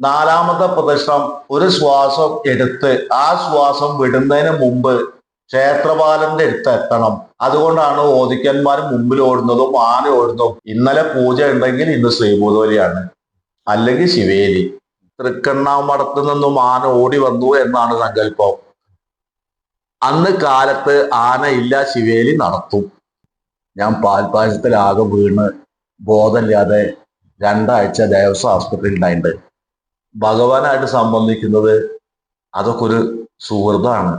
നാലാമത്തെ പ്രദക്ഷിണം ഒരു ശ്വാസം എടുത്ത് ആ ശ്വാസം വിടുന്നതിന് മുമ്പ് ക്ഷേത്രപാലന്റെ അടുത്ത് എത്തണം. അതുകൊണ്ടാണ് ഓദിക്കന്മാർ മുമ്പിൽ ഓടുന്നതും ആന ഓടുന്നതും. ഇന്നലെ പൂജ ഉണ്ടെങ്കിൽ ഇന്ന് ശ്രീഭൂതോലിയാണ് അല്ലെങ്കിൽ ശിവേലി. തൃക്കണ്ണാമടത്തു നിന്നും ആന ഓടി വന്നു എന്നാണ് സങ്കല്പം. അന്ന് കാലത്ത് ആന ഇല്ല ശിവേലി നടത്തും. ഞാൻ പാൽപ്പായസത്തിലാകെ വീണ് ബോധമില്ലാതെ രണ്ടാഴ്ച ദേവസ്വം ആസ്പത്രിയിൽ ഉണ്ടായിട്ടുണ്ട്. ഭഗവാനായിട്ട് സംബന്ധിക്കുന്നത് അതൊക്കെ ഒരു സുഹൃത്താണ്.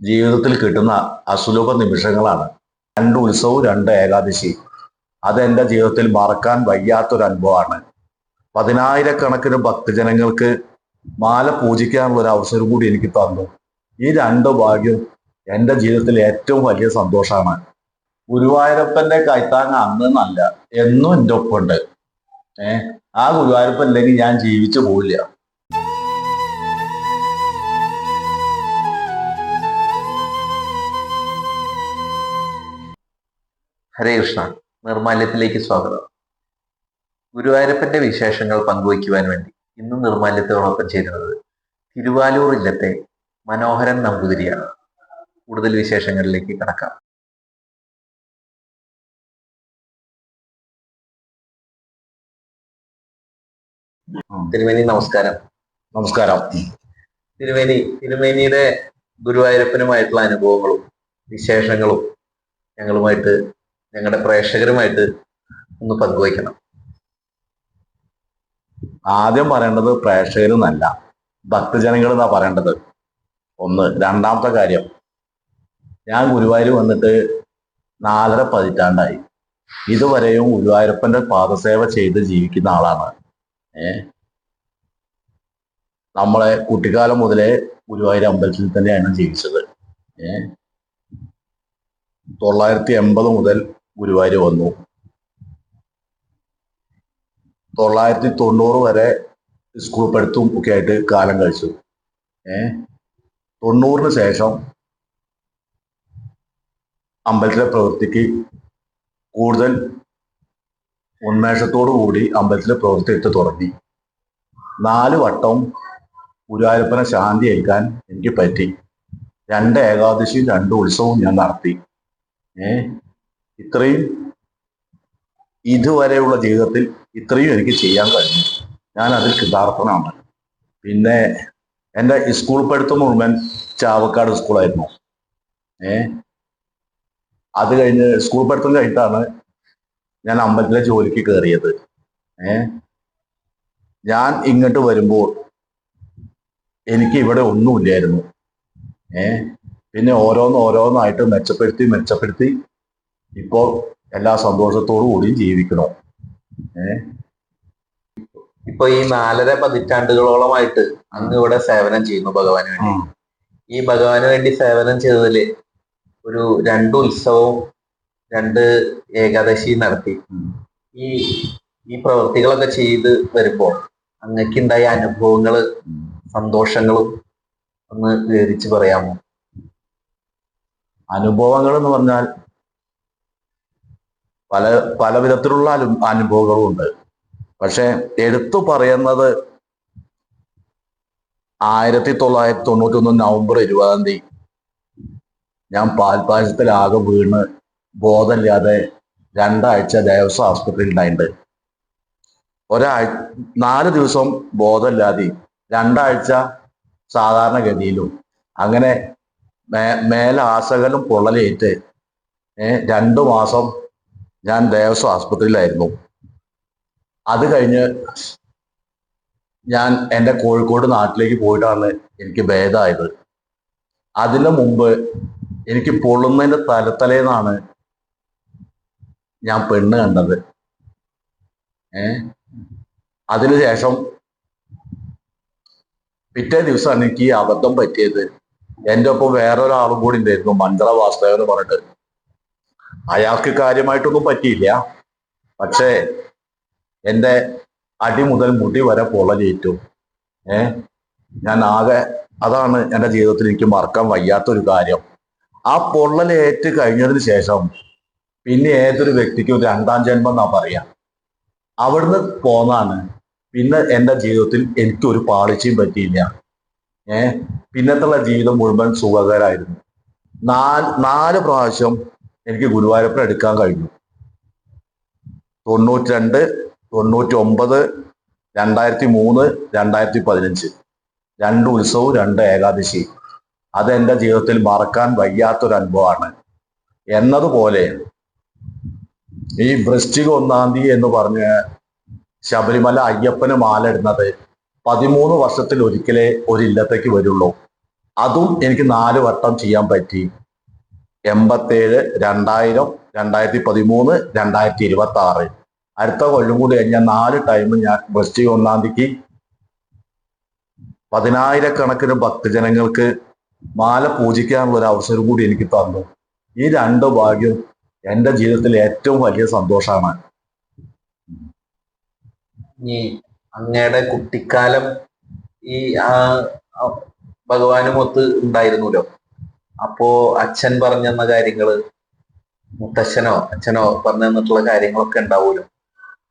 ജീവിതത്തിൽ കിട്ടുന്ന അസുലഭ നിമിഷങ്ങളാണ്. രണ്ട് ഉത്സവവും രണ്ട് ഏകാദശി. അതെന്റെ ജീവിതത്തിൽ മറക്കാൻ വയ്യാത്തൊരു അനുഭവമാണ് പതിനായിരക്കണക്കിന് ഭക്തജനങ്ങൾക്ക് മാല പൂജിക്കാനുള്ള ഒരു അവസരം കൂടി എനിക്ക് തന്നു. ഈ രണ്ട് ഭാഗ്യം എന്റെ ജീവിതത്തിൽ ഏറ്റവും വലിയ സന്തോഷമാണ്. ഗുരുവായൂരപ്പന്റെ കൈത്താങ് അന്ന് നല്ല എന്നും എന്റെ ഒപ്പമുണ്ട്. ഏഹ് ആ ഗുരുവായൂരപ്പൻ ഇല്ലെങ്കിൽ ഞാൻ ജീവിച്ചു പോവില്ല. ഹരേ കൃഷ്ണ നിർമാല്യത്തിലേക്ക് സ്വാഗതം. ഗുരുവായൂരപ്പന്റെ വിശേഷങ്ങൾ പങ്കുവയ്ക്കുവാൻ വേണ്ടി ഇന്ന് നിർമാല്യത്തോടൊപ്പം ചേരുന്നത് തിരുവാലൂർ ഇല്ലത്തെ മനോഹരൻ നമ്പൂതിരിയാണ്. കൂടുതൽ വിശേഷങ്ങളിലേക്ക് കടക്കാം. തിരുമേനി നമസ്കാരം. നമസ്കാരം. തിരുമേനി തിരുമേനിയുടെ ഗുരുവായൂരപ്പനുമായിട്ടുള്ള അനുഭവങ്ങളും വിശേഷങ്ങളും ഞങ്ങളുമായിട്ട് ഞങ്ങളുടെ പ്രേക്ഷകരുമായിട്ട് ഒന്ന് പങ്കുവയ്ക്കണം. ആദ്യം പറയേണ്ടത് പ്രേക്ഷകരെന്നല്ല ഭക്തജനങ്ങൾ എന്നാ പറയേണ്ടത്. ഒന്ന് രണ്ടാമത്തെ കാര്യം ഞാൻ ഗുരുവായൂർ വന്നിട്ട് നാലര പതിറ്റാണ്ടായി. ഇതുവരെയും ഗുരുവായൂരപ്പന്റെ പാദസേവ ചെയ്ത് ജീവിക്കുന്ന ആളാണ്. നമ്മളെ കുട്ടിക്കാലം മുതലേ ഗുരുവായൂർ അമ്പലത്തിൽ തന്നെയാണ് ജീവിച്ചത്. ഏ? തൊള്ളായിരത്തി എൺപത് മുതൽ ഗുരുവായൂർ വന്നു. തൊള്ളായിരത്തി തൊണ്ണൂറ് വരെ സ്കൂൾ പഠിത്തവും ഒക്കെ ആയിട്ട് കാലം കഴിച്ചു. ഏ? തൊണ്ണൂറിന് ശേഷം അമ്പലത്തിലെ പ്രവൃത്തിക്ക് കൂടുതൽ ഉന്മേഷത്തോടു കൂടി അമ്പലത്തിലെ പ്രവൃത്തി എടുത്ത് തുടങ്ങി. നാല് വട്ടം ഗുരുവായൂരപ്പനെ ശാന്തി ഏൽക്കാൻ എനിക്ക് പറ്റി. രണ്ട് ഏകാദശിയും രണ്ട് ഉത്സവവും ഞാൻ നടത്തി. ഏ? ഇത്രയും ഇതുവരെയുള്ള ജീവിതത്തിൽ ഇത്രയും എനിക്ക് ചെയ്യാൻ കഴിഞ്ഞു. ഞാൻ അതിൽ കൃതാർത്ഥനാണ്. പിന്നെ എന്റെ സ്കൂൾ പഠിത്തം മുഴുവൻ ചാവക്കാട് സ്കൂളായിരുന്നു. ഏ? അത് കഴിഞ്ഞ് സ്കൂൾ പഠിത്തം കഴിഞ്ഞിട്ടാണ് ഞാൻ അമ്പലത്തിലെ ജോലിക്ക് കയറിയത് ഏ? ഞാൻ ഇങ്ങോട്ട് വരുമ്പോൾ എനിക്ക് ഇവിടെ ഒന്നുമില്ലായിരുന്നു. ഏ? പിന്നെ ഓരോന്ന് ഓരോന്നായിട്ട് മെച്ചപ്പെടുത്തി മെച്ചപ്പെടുത്തി ഇപ്പോൾ എല്ലാ സന്തോഷത്തോടു കൂടിയും ജീവിക്കണം ഇപ്പൊ ഈ നാലര പതിറ്റാണ്ടുകളോളമായിട്ട് അങ്ങ് ഇവിടെ സേവനം ചെയ്യുന്നു ഭഗവാന് വേണ്ടി. ഈ ഭഗവാന് വേണ്ടി സേവനം ചെയ്തതിൽ ഒരു രണ്ട് ഉത്സവവും രണ്ട് ഏകാദശി നടത്തി. ഈ ഈ പ്രവൃത്തികളൊക്കെ ചെയ്ത് വരുമ്പോൾ അങ്ങക്കുണ്ടായ അനുഭവങ്ങൾ സന്തോഷങ്ങളും ഒന്ന് വിവരിച്ച് പറയാമോ? അനുഭവങ്ങൾ എന്ന് പറഞ്ഞാൽ പല പല വിധത്തിലുള്ള അനു അനുഭവങ്ങളും ഉണ്ട്. പക്ഷെ എടുത്തു പറയുന്നത് ആയിരത്തി തൊള്ളായിരത്തി തൊണ്ണൂറ്റി ഒന്ന് നവംബർ ഇരുപതാം തീയതി ഞാൻ പാൽപ്പായസത്തിലാകെ വീണ് ബോധമില്ലാതെ രണ്ടാഴ്ച ദേവസ്വം ആസ്പത്രിയിൽ ഉണ്ടായിട്ടുണ്ട്. ഒരാഴ്ച നാല് ദിവസം ബോധമില്ലാതെ രണ്ടാഴ്ച സാധാരണഗതിയിലും അങ്ങനെ മേ മേലാസകലും പൊള്ളലേറ്റ് രണ്ടു മാസം ഞാൻ ദേവസ്വം ആസ്പത്രിയിലായിരുന്നു. അത് കഴിഞ്ഞ് ഞാൻ എന്റെ കോഴിക്കോട് നാട്ടിലേക്ക് പോയിട്ടാണ് എനിക്ക് ഭേദമായത്. അതിനു മുമ്പ് എനിക്ക് പൊള്ളുന്നതിന്റെ തലത്തലേന്നാണ് ഞാൻ പെണ്ണ് കണ്ടത്. ഏ? അതിനുശേഷം പിറ്റേ ദിവസമാണ് എനിക്ക് ഈ അബദ്ധം പറ്റിയത്. എന്റെ ഒപ്പം വേറൊരാളും കൂടി ഉണ്ടായിരുന്നു മഞ്ജള വാസ്തവൻ എന്ന് പറഞ്ഞിട്ട്. അയാൾക്ക് കാര്യമായിട്ടൊന്നും പറ്റിയില്ല. പക്ഷേ എന്റെ അടി മുതൽ മുടി വരെ പൊള്ളലേറ്റു ഏ? ഞാൻ ആകെ അതാണ് എന്റെ ജീവിതത്തിൽ എനിക്ക് മറക്കാൻ വയ്യാത്തൊരു കാര്യം. ആ പൊള്ളലേറ്റ് കഴിഞ്ഞതിന് ശേഷം പിന്നെ ഏതൊരു വ്യക്തിക്കും രണ്ടാം ജന്മം എന്നാ പറയാ. അവിടുന്ന് പോന്നാണ്. പിന്നെ എന്റെ ജീവിതത്തിൽ എനിക്ക് ഒരു പാളിച്ചയും പറ്റിയില്ല. ഏ? പിന്നത്തുള്ള ജീവിതം മുഴുവൻ സുഖകരമായിരുന്നു നാല് നാല് പ്രാവശ്യം എനിക്ക് ഗുരുവായൂരപ്പൻ എടുക്കാൻ കഴിഞ്ഞു. തൊണ്ണൂറ്റി രണ്ട് തൊണ്ണൂറ്റി ഒമ്പത് രണ്ടായിരത്തി മൂന്ന് രണ്ടായിരത്തി പതിനഞ്ച് രണ്ട് ഉത്സവവും രണ്ട് ഏകാദശി. അതെന്റെ ജീവിതത്തിൽ മറക്കാൻ വയ്യാത്തൊരു അനുഭവമാണ് എന്നതുപോലെ ഈ വൃശ്ചിക ഒന്നാം തീയതി എന്ന് പറഞ്ഞ് ശബരിമല അയ്യപ്പന് മാല ഇടുന്നത് പതിമൂന്ന് വർഷത്തിൽ ഒരിക്കലേ ഒരു ഇല്ലത്തേക്ക് വരുള്ളൂ. അതും എനിക്ക് നാല് വട്ടം ചെയ്യാൻ പറ്റി. എൺപത്തേഴ് രണ്ടായിരം രണ്ടായിരത്തി പതിമൂന്ന് രണ്ടായിരത്തി ഇരുപത്തി ആറ് അടുത്ത കൊല്ലം കൂടി കഴിഞ്ഞാൽ നാല് ടൈം ഞാൻ വൃശ്ചിക ഒന്നാം തീയതിക്ക് പതിനായിരക്കണക്കിന് ഭക്തജനങ്ങൾക്ക് മാല പൂജിക്കാനുള്ള ഒരു അവസരം കൂടി എനിക്ക് തന്നു. ഈ രണ്ട് ഭാഗ്യം എന്റെ ജീവിതത്തിലെ ഏറ്റവും വലിയ സന്തോഷമാണ്. ഈ അങ്ങയുടെ കുട്ടിക്കാലം ഈ ആ ഭഗവാനും ഭഗവാനുമൊത്ത് ഉണ്ടായിരുന്നല്ലോ. അപ്പോ അച്ഛൻ പറഞ്ഞെന്ന കാര്യങ്ങൾ മുത്തച്ഛനോ അച്ഛനോ പറഞ്ഞു തന്നിട്ടുള്ള കാര്യങ്ങളൊക്കെ ഉണ്ടാവുമല്ലോ.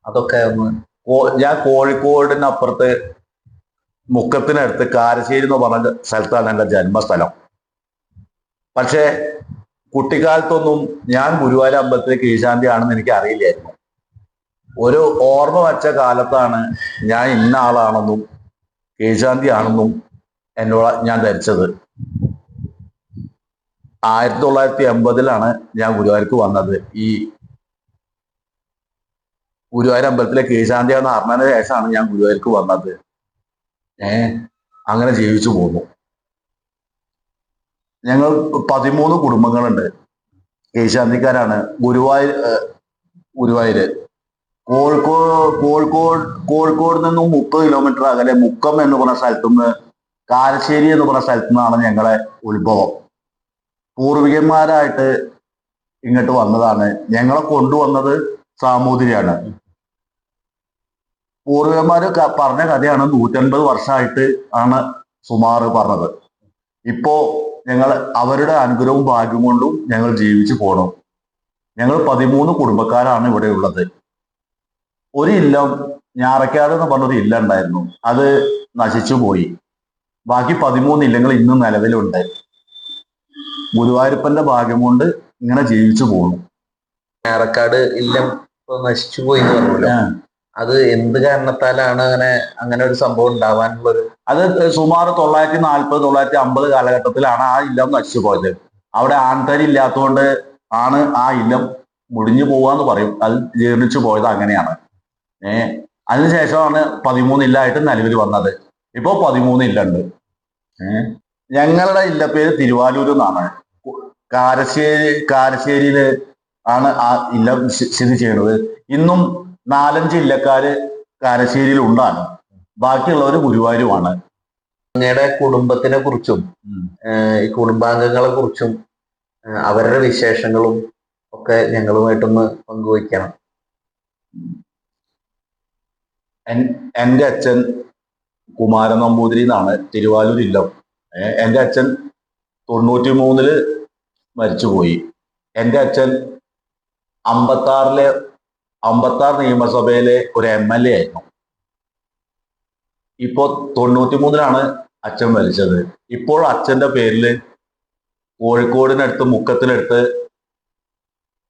അതൊക്കെ ഒന്ന് ഞാൻ കോഴിക്കോടിനപ്പുറത്ത് മുക്കത്തിനടുത്ത് കാരശ്ശേരി എന്ന് പറഞ്ഞ സ്ഥലത്താണ് എന്റെ ജന്മസ്ഥലം. പക്ഷേ കുട്ടിക്കാലത്തൊന്നും ഞാൻ ഗുരുവായൂർ അമ്പലത്തിലെ കീഴ്ശാന്തി ആണെന്ന് എനിക്ക് അറിയില്ലായിരുന്നു ഒരു ഓർമ്മ വച്ച കാലത്താണ് ഞാൻ ഇന്ന ആളാണെന്നും കീഴ്ശാന്തി ആണെന്നും എന്നോട് ഞാൻ ധരിച്ചത്. ആയിരത്തി തൊള്ളായിരത്തി എൺപതിലാണ് ഞാൻ ഗുരുവായൂർക്ക് വന്നത്. ഈ ഗുരുവായൂർ അമ്പലത്തിലെ കീശാന്തി എന്ന് അറിഞ്ഞതിന് ശേഷമാണ് ഞാൻ ഗുരുവായൂർക്ക് വന്നത്. ഏ അങ്ങനെ ജീവിച്ചു പോന്നു. ഞങ്ങൾ പതിമൂന്ന് കുടുംബങ്ങളുണ്ട്. ഏഷ്യാന്തിക്കാരാണ് ഗുരുവായൂർ ഗുരുവായൂര് കോഴിക്കോട് കോഴിക്കോട് കോഴിക്കോട് നിന്നും മുപ്പത് കിലോമീറ്റർ അകലെ മുക്കം എന്ന് പറഞ്ഞ സ്ഥലത്തുനിന്ന് കാരശ്ശേരി എന്ന് പറഞ്ഞ സ്ഥലത്തു നിന്നാണ് ഞങ്ങളെ ഉത്ഭവം. പൂർവികന്മാരായിട്ട് ഇങ്ങോട്ട് വന്നതാണ്. ഞങ്ങളെ കൊണ്ടുവന്നത് സാമൂതിരിയാണ്. പൂർവികന്മാര് ക- പറഞ്ഞ കഥയാണ് നൂറ്റൻപത് വർഷമായിട്ട് ആണ് സുമാർ പറഞ്ഞത്. ഇപ്പോ ഞങ്ങൾ അവരുടെ അനുഗ്രഹവും ഭാഗ്യം കൊണ്ടും ഞങ്ങൾ ജീവിച്ചു പോകണം ഞങ്ങൾ പതിമൂന്ന് കുടുംബക്കാരാണ് ഇവിടെ ഉള്ളത്. ഒരു ഇല്ലം ഞാറക്കാട് എന്ന് പറഞ്ഞൊരു ഇല്ല ഉണ്ടായിരുന്നു. അത് നശിച്ചു പോയി. ബാക്കി പതിമൂന്ന് ഇല്ലങ്ങൾ ഇന്നും നിലവിലുണ്ട്. ഗുരുവായൂരപ്പന്റെ ഭാഗ്യം കൊണ്ട് ഇങ്ങനെ ജീവിച്ചു പോകുന്നു ഞാറക്കാട് ഇല്ലം നശിച്ചു പോയി എന്ന് പറഞ്ഞല്ലോ. അത് എന്ത് കാരണത്താലാണ് അങ്ങനെ അങ്ങനെ ഒരു സംഭവം ഉണ്ടാവാനുള്ളത്? അത് സുമാർ തൊള്ളായിരത്തി നാൽപ്പത് തൊള്ളായിരത്തി അമ്പത് കാലഘട്ടത്തിലാണ് ആ ഇല്ലം നശിച്ചു പോയത്. അവിടെ ആൺതരി ഇല്ലാത്തതുകൊണ്ട് ആണ് ആ ഇല്ലം മുടിഞ്ഞു പോവാന്ന് പറയും. അത് ജീർണിച്ചു പോയത് അങ്ങനെയാണ്. ഏ അതിനുശേഷമാണ് പതിമൂന്ന് ഇല്ലായിട്ട് നിലവിൽ വന്നത്. ഇപ്പോ പതിമൂന്ന് ഇല്ലുണ്ട്. ഞങ്ങളുടെ ഞങ്ങളുടെ ഇല്ലപ്പേര് തിരുവാലൂർ എന്നാണ്. കാരശ്ശേരി കാരശ്ശേരിയിൽ ആണ് ആ ഇല്ലം സ്ഥി- സ്ഥിതി ചെയ്യുന്നത്. ഇന്നും നാലഞ്ച് ഇല്ലക്കാര് കാരശ്ശേരിയിൽ ഉണ്ടാണ്. ബാക്കിയുള്ളവർ ഗുരുവായൂരുമാണ്. അങ്ങയുടെ കുടുംബത്തിനെ കുറിച്ചും ഈ കുടുംബാംഗങ്ങളെ കുറിച്ചും അവരുടെ വിശേഷങ്ങളും ഒക്കെ ഞങ്ങളുമായിട്ടൊന്ന് പങ്കുവയ്ക്കണം. എന്റെ എന്റെ അച്ഛൻ കുമാരൻ നമ്പൂതിരി എന്നാണ്. തിരുവാലൂർ ഇല്ലം എന്റെ എന്റെ അച്ഛൻ തൊണ്ണൂറ്റി മൂന്നിൽ മരിച്ചുപോയി. എന്റെ അച്ഛൻ അമ്പത്താറിലെ അമ്പത്താറ് നിയമസഭയിലെ ഒരു എം എൽ എ ആയിരുന്നു. ഇപ്പോ തൊണ്ണൂറ്റി മൂന്നിലാണ് അച്ഛൻ മരിച്ചത് ഇപ്പോൾ അച്ഛന്റെ പേരിൽ കോഴിക്കോടിനടുത്ത് മുക്കത്തിനടുത്ത്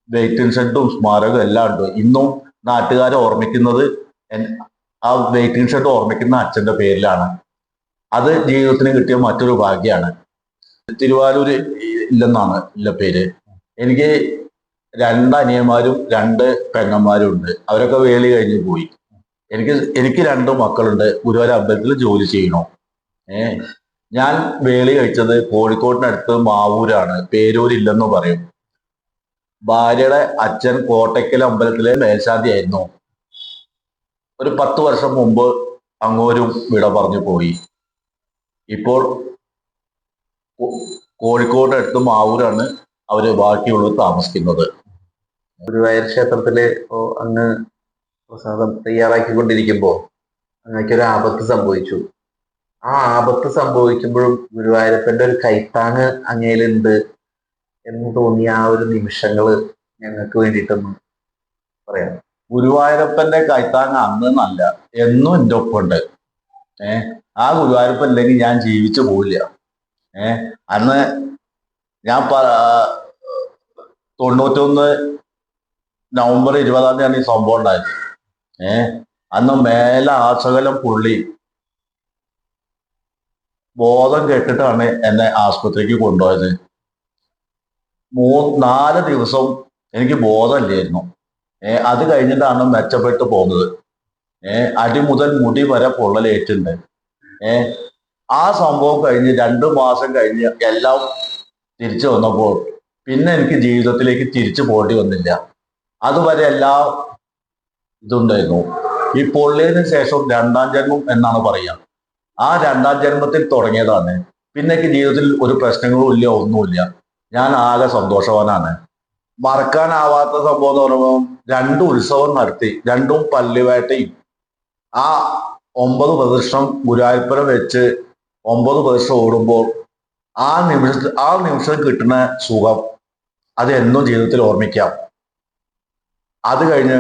വെയിറ്റിംഗ് ഷെഡും സ്മാരകവും എല്ലാം ഉണ്ട്. ഇന്നും നാട്ടുകാരെ ഓർമ്മിക്കുന്നത് ആ വെയിറ്റിംഗ് ഷെഡ് ഓർമ്മിക്കുന്ന അച്ഛന്റെ പേരിലാണ്. അത് ജീവിതത്തിന് കിട്ടിയ മറ്റൊരു ഭാഗ്യമാണ് തിരുവാലൂര് ഇല്ലെന്നാണ് ഇല്ല പേര്. എനിക്ക് രണ്ട് അനിയന്മാരും രണ്ട് പെങ്ങന്മാരും ഉണ്ട്. അവരൊക്കെ വേളി കഴിഞ്ഞ് പോയി. എനിക്ക് എനിക്ക് രണ്ട് മക്കളുണ്ട്. ഗുരുവായൂർ അമ്പലത്തിൽ ജോലി ചെയ്യണോ ഏ ഞാൻ വേളി കഴിച്ചത് കോഴിക്കോടിനടുത്ത് മാവൂരാണ്. പേരൂരില്ലെന്ന് പറയും. ഭാര്യയുടെ അച്ഛൻ കോട്ടയ്ക്കൽ അമ്പലത്തിലെ മേൽശാന്തി ആയിരുന്നു ഒരു പത്ത് വർഷം മുമ്പ് അങ്ങോരും വിട പറഞ്ഞു പോയി. ഇപ്പോൾ കോഴിക്കോടിനടുത്ത് മാവൂരാണ് അവർ ബാക്കിയുള്ളത് താമസിക്കുന്നത്. ഗുരുവായൂർ ക്ഷേത്രത്തിൽ അങ്ങ് പ്രസാദം തയ്യാറാക്കിക്കൊണ്ടിരിക്കുമ്പോ അങ്ങക്കൊരു ആപത്ത് സംഭവിച്ചു. ആ ആപത്ത് സംഭവിക്കുമ്പോഴും ഗുരുവായൂരപ്പന്റെ ഒരു കൈത്താങ് അങ്ങയിലുണ്ട് എന്ന് തോന്നിയ ആ ഒരു നിമിഷങ്ങൾ ഞങ്ങൾക്ക് വേണ്ടിയിട്ടൊന്ന് പറയാം. ഗുരുവായൂരപ്പന്റെ കൈത്താങ് അന്ന് നല്ല എന്നും എന്റെ ഒപ്പുണ്ട് ഏ ആ ഗുരുവായൂരപ്പൻ ഇല്ലെങ്കിൽ ഞാൻ ജീവിച്ചു പോവില്ല. ഏ അന്ന് ഞാൻ തൊണ്ണൂറ്റൊന്ന് നവംബർ ഇരുപതാം തീയതി ഈ സംഭവം ഉണ്ടായത്. ഏ? അന്ന് മേലെ ആശകലം പുള്ളി ബോധം കെട്ടിട്ടാണ് എന്നെ ആസ്പത്രിക്ക് കൊണ്ടുപോയത്. മൂ നാല് ദിവസം എനിക്ക് ബോധമില്ലായിരുന്നു. ഏ അത് കഴിഞ്ഞിട്ടാണ് മെച്ചപ്പെട്ട് പോകുന്നത്. ഏ അടി മുതൽ മുടി വരെ പൊള്ളലേറ്റുണ്ട് ഏ ആ സംഭവം കഴിഞ്ഞ് രണ്ടു മാസം കഴിഞ്ഞ് എല്ലാം തിരിച്ചു വന്നപ്പോൾ പിന്നെ എനിക്ക് ജീവിതത്തിലേക്ക് തിരിച്ചു പോകേണ്ടി വന്നില്ല. അതുവരെ എല്ലാ ഇതുണ്ടായിരുന്നു. ഈ പൊള്ളിയതിനു ശേഷം രണ്ടാം ജന്മം എന്നാണ് പറയുക. ആ രണ്ടാം ജന്മത്തിൽ തുടങ്ങിയതാണ്. പിന്നെ ജീവിതത്തിൽ ഒരു പ്രശ്നങ്ങളും ഇല്ല ഒന്നുമില്ല. ഞാൻ ആകെ സന്തോഷവാനാണ്. മറക്കാനാവാത്ത സംഭവം എന്ന് പറയുമ്പോൾ രണ്ട് ഉത്സവം നടത്തി രണ്ടും പല്ലുവേട്ടയും ആ ഒമ്പത് പ്രദർശനം ഗുരുവായൂരപ്പുരം വെച്ച് ഒമ്പത് പ്രദർശനം ഓടുമ്പോൾ ആ നിമിഷ ആ നിമിഷം കിട്ടുന്ന സുഖം അത് എന്നും ജീവിതത്തിൽ ഓർമ്മിക്കാം. അത് കഴിഞ്ഞ്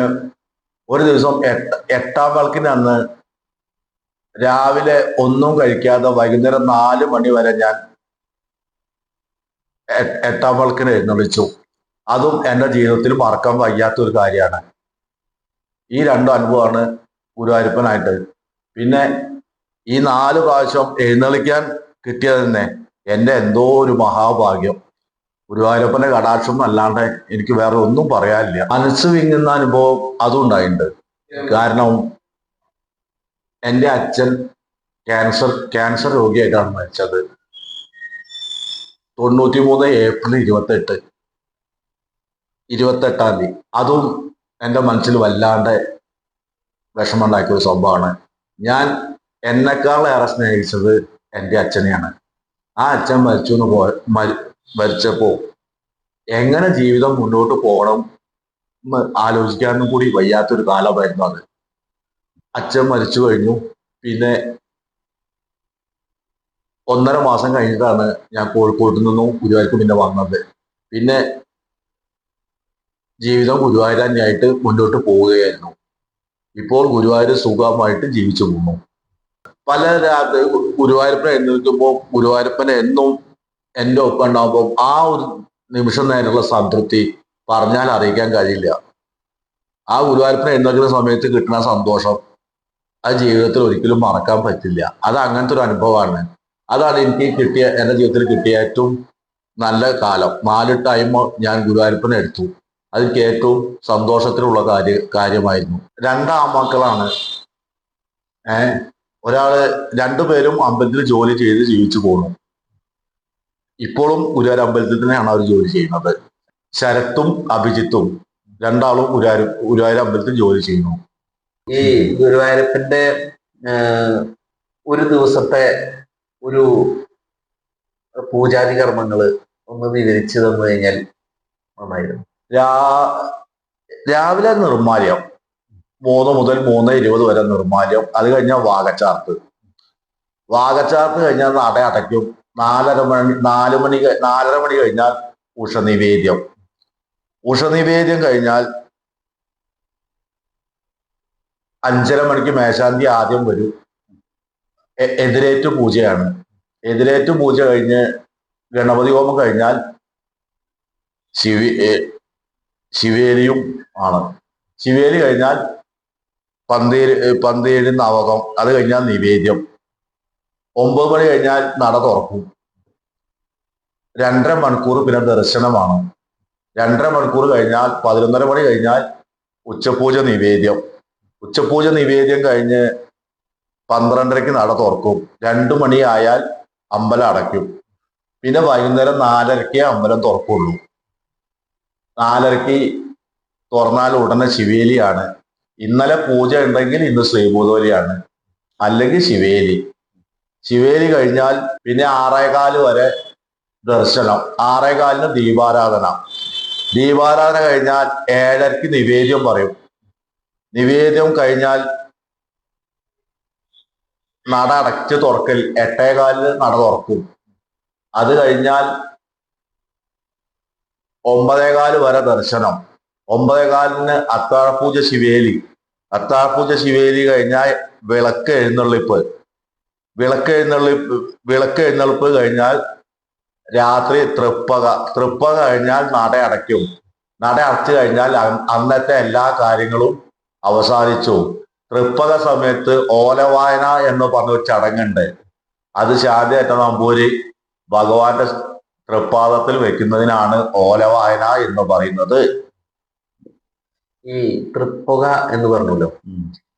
ഒരു ദിവസം എട്ട് എട്ടാം വിളക്കിന് അന്ന് രാവിലെ ഒന്നും കഴിക്കാതെ വൈകുന്നേരം നാല് മണി വരെ ഞാൻ എട്ടാം വിളക്കിന് എഴുന്നള്ളിച്ചു. അതും എന്റെ ജീവിതത്തിൽ മറക്കാൻ വയ്യാത്ത ഒരു കാര്യമാണ്. ഈ രണ്ട് അനുഭവമാണ് ഗുരുവായൂരപ്പനായിട്ട്. പിന്നെ ഈ നാല് പ്രാവശ്യം എഴുന്നള്ളിക്കാൻ കിട്ടിയത് തന്നെ എന്റെ എന്തോ ഒരു മഹാഭാഗ്യം. ഗുരുവായൂരപ്പന്റെ കടാക്ഷം അല്ലാണ്ട് എനിക്ക് വേറെ ഒന്നും പറയാനില്ല. മനസ്സ് വിങ്ങുന്ന അനുഭവം അതും ഉണ്ടായിട്ടുണ്ട് കാരണം എന്റെ അച്ഛൻ ക്യാൻസർ ക്യാൻസർ രോഗിയായിട്ടാണ് മരിച്ചത്. തൊണ്ണൂറ്റി മൂന്ന് ഏപ്രിൽ ഇരുപത്തെട്ട് ഇരുപത്തെട്ടാം തീയതി. അതും എന്റെ മനസ്സിൽ വല്ലാണ്ട് വിഷമമുണ്ടാക്കിയ ഒരു സംഭവമാണ്. ഞാൻ എന്നെക്കാളേറെ സ്നേഹിച്ചത് എന്റെ അച്ഛനെയാണ്. ആ അച്ഛൻ മരിച്ചു എന്ന് പോ മരിച്ചപ്പോൾ എങ്ങനെ ജീവിതം മുന്നോട്ട് പോകണം എന്ന് ആലോചിക്കാനും കൂടി വയ്യാത്തൊരു കാലമായിരുന്നു അത്. അച്ഛൻ മരിച്ചു കഴിഞ്ഞു. പിന്നെ ഒന്നര മാസം കഴിഞ്ഞിട്ടാണ് ഞാൻ കോഴിക്കോട്ട് നിന്നും ഗുരുവായൂർക്ക് പിന്നെ വന്നത്. പിന്നെ ജീവിതം ഗുരുവായൂർ മുന്നോട്ട് പോവുകയായിരുന്നു. ഇപ്പോൾ ഗുരുവായൂർ സുഖമായിട്ട് ജീവിച്ചു പോകുന്നു. പല രാത്രി ഗുരുവായൂരപ്പനെ എഴുന്നേൽക്കുമ്പോൾ ഗുരുവായൂരപ്പനെ എന്നും എന്റെ ഒപ്പം ഉണ്ടാകുമ്പോൾ ആ ഒരു നിമിഷം നേരമുള്ള സംതൃപ്തി പറഞ്ഞാൽ അറിയിക്കാൻ കഴിയില്ല. ആ ഗുരുവായൂരപ്പനെ എഴുന്നേൽക്കുന്ന സമയത്ത് കിട്ടുന്ന സന്തോഷം ആ ജീവിതത്തിൽ ഒരിക്കലും മറക്കാൻ പറ്റില്ല. അത് അങ്ങനത്തെ ഒരു അനുഭവമാണ്. അതാണ് എനിക്ക് കിട്ടിയ എന്റെ ജീവിതത്തിൽ കിട്ടിയ ഏറ്റവും നല്ല കാലം. നാല് ടൈം ഞാൻ ഗുരുവായൂരപ്പനെ എടുത്തു. അതെനിക്ക് ഏറ്റവും സന്തോഷത്തിലുള്ള കാര്യ കാര്യമായിരുന്നു. രണ്ടാമക്കളാണ് ഏഹ് ഒരാൾ രണ്ടുപേരും അമ്പലത്തിൽ ജോലി ചെയ്ത് ജീവിച്ചു പോണു ഇപ്പോഴും ഗുരുവായൂർ അമ്പലത്തിൽ തന്നെയാണ് അവർ ജോലി ചെയ്യുന്നത്. ശരത്തും അഭിജിത്തും രണ്ടാളും ഗുരുവായൂർ ഗുരുവായൂർ അമ്പലത്തിൽ ജോലി ചെയ്യുന്നു. ഈ ഗുരുവായൂരപ്പന്റെ ഒരു ദിവസത്തെ ഒരു പൂജാതി കർമ്മങ്ങൾ ഒന്ന് വിവരിച്ചു തന്നു കഴിഞ്ഞാൽ നന്നായിരുന്നു. രാ രാവിലെ നിർമാല്യം. മൂന്ന് മുതൽ മൂന്ന് ഇരുപത് വരെ നിർമാല്യം. അത് കഴിഞ്ഞാൽ വാഗച്ചാർത്ത് വാഗച്ചാർത്ത് കഴിഞ്ഞാൽ നട അടയ്ക്കും. നാലര മണി നാല് മണി നാലര മണി കഴിഞ്ഞാൽ ഉഷനിവേദ്യം. ഉഷനിവേദ്യം കഴിഞ്ഞാൽ അഞ്ചര മണിക്ക് മേശാന്തി ആദ്യം വരും. എതിരേറ്റ് പൂജയാണ്. എതിരേറ്റ് പൂജ കഴിഞ്ഞ് ഗണപതി ഹോമം കഴിഞ്ഞാൽ ശിവി ശിവേലിയും ആണ്. ശിവേലി കഴിഞ്ഞാൽ പന്തേര് ഏ, പന്തേഴ് നവകം അത് കഴിഞ്ഞാൽ നിവേദ്യം. ഒമ്പത് മണി കഴിഞ്ഞാൽ നട തുറക്കും. രണ്ടര മണിക്കൂർ പിന്നെ ദർശനമാണ്. രണ്ടര മണിക്കൂർ കഴിഞ്ഞാൽ പതിനൊന്നര മണി കഴിഞ്ഞാൽ ഉച്ചപൂജ നിവേദ്യം. ഉച്ചപൂജ നിവേദ്യം കഴിഞ്ഞ് പന്ത്രണ്ടരയ്ക്ക് നട തുറക്കും. രണ്ടു മണിയായാൽ അമ്പലം അടയ്ക്കും. പിന്നെ വൈകുന്നേരം നാലരയ്ക്ക് അമ്പലം തുറക്കുള്ളൂ. നാലരയ്ക്ക് തുറന്നാൽ ഉടനെ ശിവേലിയാണ്. ഇന്നലെ പൂജ ഉണ്ടെങ്കിൽ ഇന്ന് ശ്രീഭൂതോലിയാണ് അല്ലെങ്കിൽ ശിവേലി. ശിവേലി കഴിഞ്ഞാൽ പിന്നെ ആറേകാൽ വരെ ദർശനം. ആറേകാലിന് ദീപാരാധന. ദീപാരാധന കഴിഞ്ഞാൽ ഏഴരയ്ക്ക് നിവേദ്യം പറയും. നിവേദ്യം കഴിഞ്ഞാൽ നട അടച്ച് തുറക്കൽ എട്ടേകാലിന് നട തുറക്കും. അത് കഴിഞ്ഞാൽ ഒമ്പതേകാൽ വരെ ദർശനം. ഒമ്പതേകാലിന് അത്താഴപൂജ ശിവേലി. അത്താഴപൂജ ശിവേലി കഴിഞ്ഞാൽ വിളക്ക് എഴുന്നള്ളിപ്പ്. വിളക്ക് എഴുന്നള്ളി വിളക്ക് എഴുന്നള്ളിപ്പ് കഴിഞ്ഞാൽ രാത്രി തൃപ്പക തൃപ്പക കഴിഞ്ഞാൽ നട അടയ്ക്കും. നട അടച്ചു കഴിഞ്ഞാൽ അന്നത്തെ എല്ലാ കാര്യങ്ങളും അവസാനിച്ചു. തൃപ്പക സമയത്ത് ഓലവായന എന്ന് പറഞ്ഞ ഒരു ചടങ്ങുണ്ട്. അത് ശാന്തിയേറ്റ നമ്പൂരി ഭഗവാന്റെ തൃപ്പാദത്തിൽ വെക്കുന്നതിനാണ് ഓലവായന എന്ന് പറയുന്നത്. ഈ തൃപ്പുക എന്ന് പറഞ്ഞല്ലോ.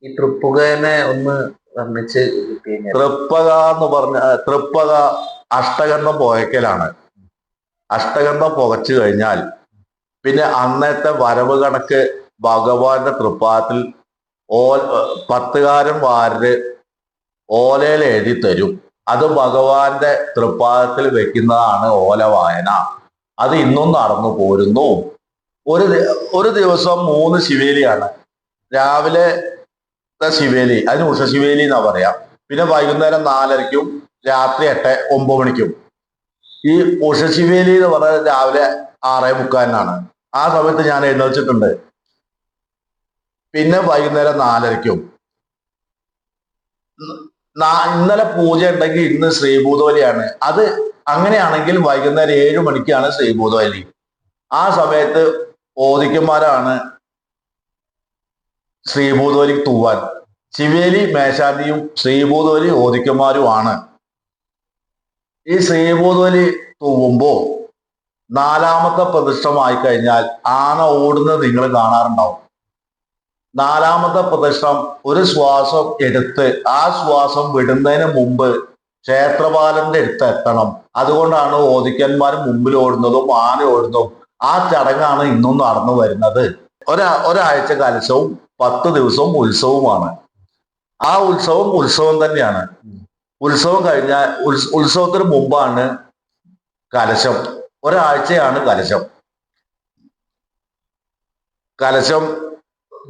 ഈ തൃപ്പുകനെ ഒന്ന് കിട്ടിക്കഴിഞ്ഞാൽ തൃപ്പക എന്ന് പറഞ്ഞ തൃപ്പക അഷ്ടഗന്ധം പുകയ്ക്കലാണ്. അഷ്ടഗന്ധം പുകച്ചു കഴിഞ്ഞാൽ പിന്നെ അന്നത്തെ വരവ് കണക്ക് ഭഗവാന്റെ തൃപ്പാത്തിൽ ഓ പത്തുകാരൻ വാരര് ഓലയിൽ എഴുതി തരും. അത് ഭഗവാന്റെ തൃപ്പാദത്തിൽ വെക്കുന്നതാണ് ഓല വായന അത് ഇന്നും നടന്നു പോരുന്നു. ഒരു ഒരു ദിവസം മൂന്ന് ശിവേലിയാണ്. രാവിലെ ശിവേലി. അതിന് ഉഷ ശിവേലി എന്നാ പറയാ. പിന്നെ വൈകുന്നേരം നാലരയ്ക്കും രാത്രി എട്ട് ഒമ്പത് മണിക്കും. ഈ ഉഷ ശിവേലി എന്ന് പറഞ്ഞാൽ രാവിലെ ആറേ മുക്കാലിനാണ്. ആ സമയത്ത് ഞാൻ എഴുന്നേൽച്ചിട്ടുണ്ട്. പിന്നെ വൈകുന്നേരം നാലരയ്ക്കും. ഇന്നലെ പൂജ ഉണ്ടെങ്കിൽ ഇന്ന് ശ്രീഭൂതബലിയാണ്. അത് അങ്ങനെയാണെങ്കിൽ വൈകുന്നേരം ഏഴു മണിക്കാണ് ശ്രീഭൂതബലി. ആ സമയത്ത് ഓതിക്കന്മാരാണ് ശ്രീഭൂതവലിക്ക് തൂവാൻ. ശിവേലി മേശാന്തിയും ശ്രീഭൂതബലി ഓദിക്കന്മാരുമാണ് ഈ ശ്രീഭൂതബലി തൂവുമ്പോ നാലാമത്തെ പ്രതിഷ്ഠമായി കഴിഞ്ഞാൽ ആന ഓടുന്നത് നിങ്ങൾ കാണാറുണ്ടാവും. നാലാമത്തെ പ്രതിഷ്ഠം ഒരു ശ്വാസം എടുത്ത് ആ ശ്വാസം വിടുന്നതിന് മുമ്പ് ക്ഷേത്രപാലന്റെ അടുത്ത് എത്തണം. അതുകൊണ്ടാണ് ഓദിക്കന്മാർ മുമ്പിൽ ഓടുന്നതും ആന ഓടുന്നതും. ആ ചടങ്ങാണ് ഇന്നും നടന്നു വരുന്നത്. ഒരാ ഒരാഴ്ച കലശവും പത്ത് ദിവസവും ഉത്സവവുമാണ്. ആ ഉത്സവം ഉത്സവം തന്നെയാണ്. ഉത്സവം കഴിഞ്ഞ ഉത്സ- ഉത്സവത്തിന് മുമ്പാണ് കലശം. ഒരാഴ്ചയാണ് കലശം. കലശം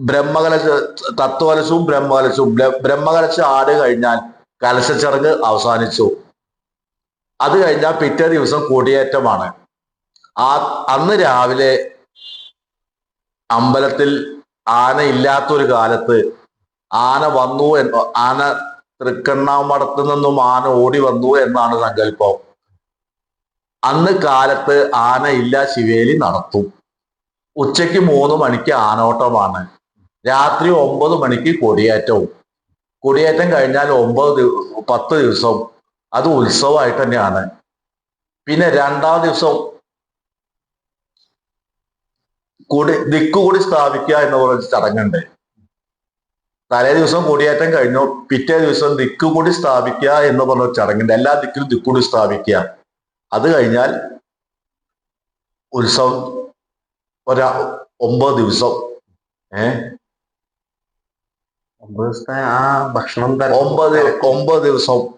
ബ്രഹ്മകലശ തത്വകലശവും ബ്രഹ്മകലശവും. ബ്രഹ്മകലശ ആട് കഴിഞ്ഞാൽ കലശച്ചടങ്ങ് അവസാനിച്ചു. അത് കഴിഞ്ഞാൽ പിറ്റേ ദിവസം കൊടിയേറ്റമാണ്. ആ അന്ന് രാവിലെ അമ്പലത്തിൽ ആന ഇല്ലാത്തൊരു കാലത്ത് ആന വന്നു എന്നോ ആന തൃക്കണ്ണാമടത്തു നിന്നും ആന ഓടി വന്നു എന്നാണ് സങ്കല്പം. അന്ന് കാലത്ത് ആന ഇല്ല ശിവേലി നടത്തും. ഉച്ചയ്ക്ക് മൂന്ന് മണിക്ക് ആനോട്ടമാണ്. രാത്രി ഒമ്പത് മണിക്ക് കൊടിയേറ്റവും. കൊടിയേറ്റം കഴിഞ്ഞാൽ ഒമ്പത് പത്ത് ദിവസം. അത് ഉത്സവമായിട്ട് തന്നെയാണ്. പിന്നെ രണ്ടാം ദിവസം കൊടി ദിക്കുകൂടി സ്ഥാപിക്കുക എന്ന് പറഞ്ഞ ചടങ്ങുണ്ട്. തലേ ദിവസം കൊടിയേറ്റം കഴിഞ്ഞു. പിറ്റേ ദിവസം ദിക്കുകൂടി സ്ഥാപിക്കുക എന്ന് പറഞ്ഞ ചടങ്ങിന്റെ ചടങ്ങുണ്ട് എല്ലാ ദിക്കിലും ദിക്കുകൂടി സ്ഥാപിക്കുക. അത് കഴിഞ്ഞാൽ ഉത്സവം ഒരാ ഒമ്പത് ദിവസം. ഏ? ഒമ്പത് ദിവസത്തെ ആ ഭക്ഷണം ഒമ്പത് ഒമ്പത് ദിവസം.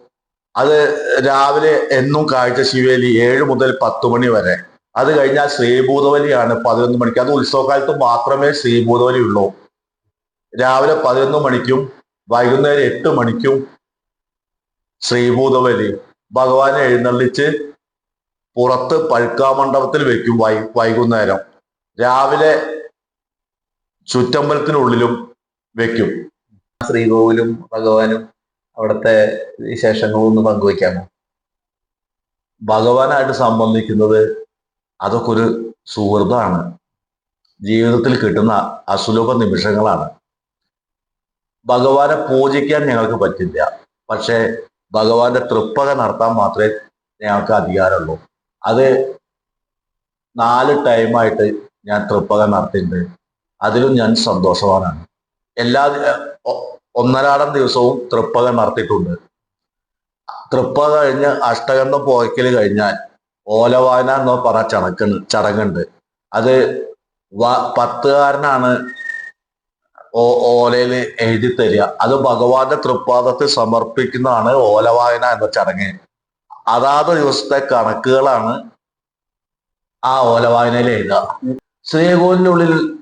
അത് രാവിലെ എന്നും കാഴ്ച ശിവേലി ഏഴ് മുതൽ പത്ത് മണി വരെ. അത് കഴിഞ്ഞാൽ ശ്രീഭൂതബലിയാണ് പതിനൊന്ന് മണിക്ക്. അത് ഉത്സവകാലത്ത് മാത്രമേ ശ്രീഭൂതബലി ഉള്ളൂ. രാവിലെ പതിനൊന്ന് മണിക്കും വൈകുന്നേരം എട്ട് മണിക്കും ശ്രീഭൂതബലി ഭഗവാനെ എഴുന്നള്ളിച്ച് പുറത്ത് പഴുക്കാമണ്ഡപത്തിൽ വെക്കും വൈ വൈകുന്നേരം. രാവിലെ ചുറ്റമ്പലത്തിനുള്ളിലും വെക്കും. ശ്രീകോവിലും ഭഗവാനും അവിടുത്തെ വിശേഷങ്ങളും ഒന്ന് പങ്കുവയ്ക്കാമോ? ഭഗവാനായിട്ട് സംബന്ധിക്കുന്നത് അതൊക്കെ ഒരു സുഹൃത്താണ്. ജീവിതത്തിൽ കിട്ടുന്ന അസുലഭ നിമിഷങ്ങളാണ്. ഭഗവാനെ പൂജിക്കാൻ ഞങ്ങൾക്ക് പറ്റില്ല. പക്ഷേ ഭഗവാന്റെ തൃപ്പക നടത്താൻ മാത്രമേ ഞങ്ങൾക്ക് അധികാരമുള്ളൂ. അത് നാല് ടൈമായിട്ട് ഞാൻ തൃപ്പക നടത്തിയിട്ടുണ്ട്. അതിലും ഞാൻ സന്തോഷവാനാണ്. എല്ലാ ഒന്നരാടം ദിവസവും തൃപ്പക നടത്തിയിട്ടുണ്ട്. തൃപ്പക കഴിഞ്ഞ് അഷ്ടകന്ധം പോയ്ക്കൽ കഴിഞ്ഞാൽ ഓലവായന എന്ന് പറഞ്ഞ ചടങ്ങ് ചടങ്ങുണ്ട് അത് പത്തുകാരനാണ് ഓ- ഓലയിൽ എഴുതി തരിക. അത് ഭഗവാന്റെ തൃപ്പാദത്തിൽ സമർപ്പിക്കുന്നതാണ് ഓലവായന എന്ന ചടങ്ങ്. അതാത് ദിവസത്തെ കണക്കുകളാണ് ആ ഓലവായനയിൽ എഴുതുക. ശ്രീകോലിനുള്ളിൽ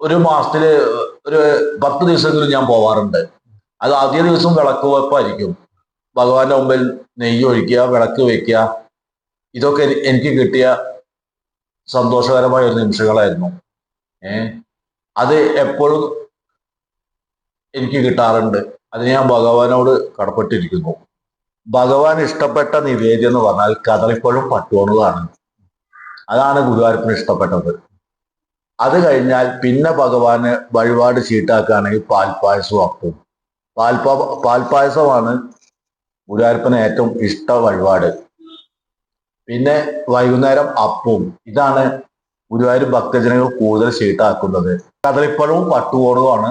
ഒരു മാസത്തിൽ ഒരു പത്ത് ദിവസമെങ്കിലും ഞാൻ പോവാറുണ്ട്. അത് ആദ്യ ദിവസം വിളക്ക് വെപ്പായിരിക്കും ഭഗവാന്റെ മുമ്പിൽ നെയ്യ് ഒഴിക്കുക വിളക്ക് വെക്കുക ഇതൊക്കെ എനിക്ക് കിട്ടിയ സന്തോഷകരമായ ഒരു നിമിഷങ്ങളായിരുന്നു. അത് എപ്പോഴും എനിക്ക് കിട്ടാറുണ്ട്. അത് ഞാൻ ഭഗവാനോട് കടപ്പെട്ടിരിക്കുന്നു. ഭഗവാൻ ഇഷ്ടപ്പെട്ട നിവേദ്യം എന്ന് പറഞ്ഞാൽ കദളിപ്പഴം പട്ടുവണതാണ് അതാണ് ഗുരുവായൂരപ്പന് ഇഷ്ടപ്പെട്ടത്. അത് കഴിഞ്ഞാൽ പിന്നെ ഭഗവാന് വഴിപാട് ചീട്ടാക്കുകയാണെങ്കിൽ പാൽപ്പായസം ആക്കും. പാൽപ്പാ പാൽപ്പായസമാണ് ഗുരുവായൂരപ്പന് ഏറ്റവും ഇഷ്ട വഴിപാട്. പിന്നെ വൈകുന്നേരം അപ്പവും. ഇതാണ് ഗുരുവായൂർ ഭക്തജനങ്ങൾ കൂടുതൽ ഷീട്ടാക്കുന്നത് കദളിപ്പഴവും പട്ടുകോണുമാണ്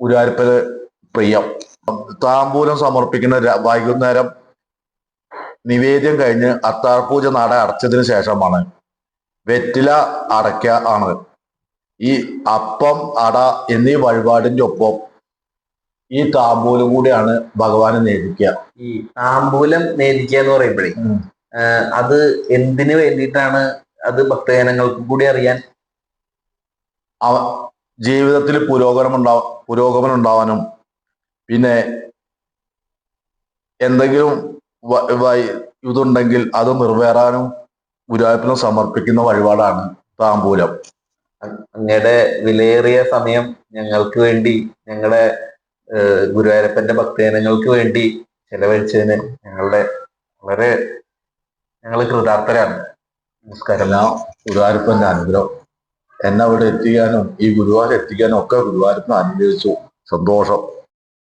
ഗുരുവായൂരപ്പന് പ്രിയം. താമ്പൂലം സമർപ്പിക്കുന്ന വൈകുന്നേരം നിവേദ്യം കഴിഞ്ഞ് അത്താഴപൂജ നട അടച്ചതിന് ശേഷമാണ് വെറ്റില അടയ്ക്ക ആണ്. ഈ അപ്പം അട എന്നീ വഴിപാടിന്റെ ഒപ്പം ഈ താമ്പൂലം കൂടിയാണ് ഭഗവാനെ നേദിക്കുക ഈ താമ്പൂലം നേദിക്കുക എന്ന് പറയുമ്പോഴേ അത് എന്തിനു വേണ്ടിയിട്ടാണ് അത് ഭക്തജനങ്ങൾക്ക് കൂടി അറിയാൻ ജീവിതത്തിൽ പുരോഗമനം ഉണ്ടാവ പുരോഗമനം ഉണ്ടാവാനും പിന്നെ എന്തെങ്കിലും ഇതുണ്ടെങ്കിൽ അത് നിറവേറാനും ഗുരുവായൂരപ്പന് സമർപ്പിക്കുന്ന വഴിപാടാണ് താമ്പൂലം. അങ്ങയുടെ വിലയേറിയ സമയം ഞങ്ങൾക്ക് വേണ്ടി ഞങ്ങളുടെ ഗുരുവായൂരപ്പന്റെ ഭക്തജനങ്ങൾക്ക് വേണ്ടി ചെലവഴിച്ചതിന് ഞങ്ങളുടെ വളരെ ഞങ്ങൾ കൃതാർത്ഥരാണ്. നമസ്കാരം. എല്ലാം ഗുരുവായൂരപ്പന്റെ അനുഗ്രഹം. എന്നെ അവിടെ എത്തിക്കാനും ഈ ഗുരുവായൂർ എത്തിക്കാനും ഒക്കെ ഗുരുവായൂരപ്പൻ അനുഗ്രഹിച്ചു. സന്തോഷം.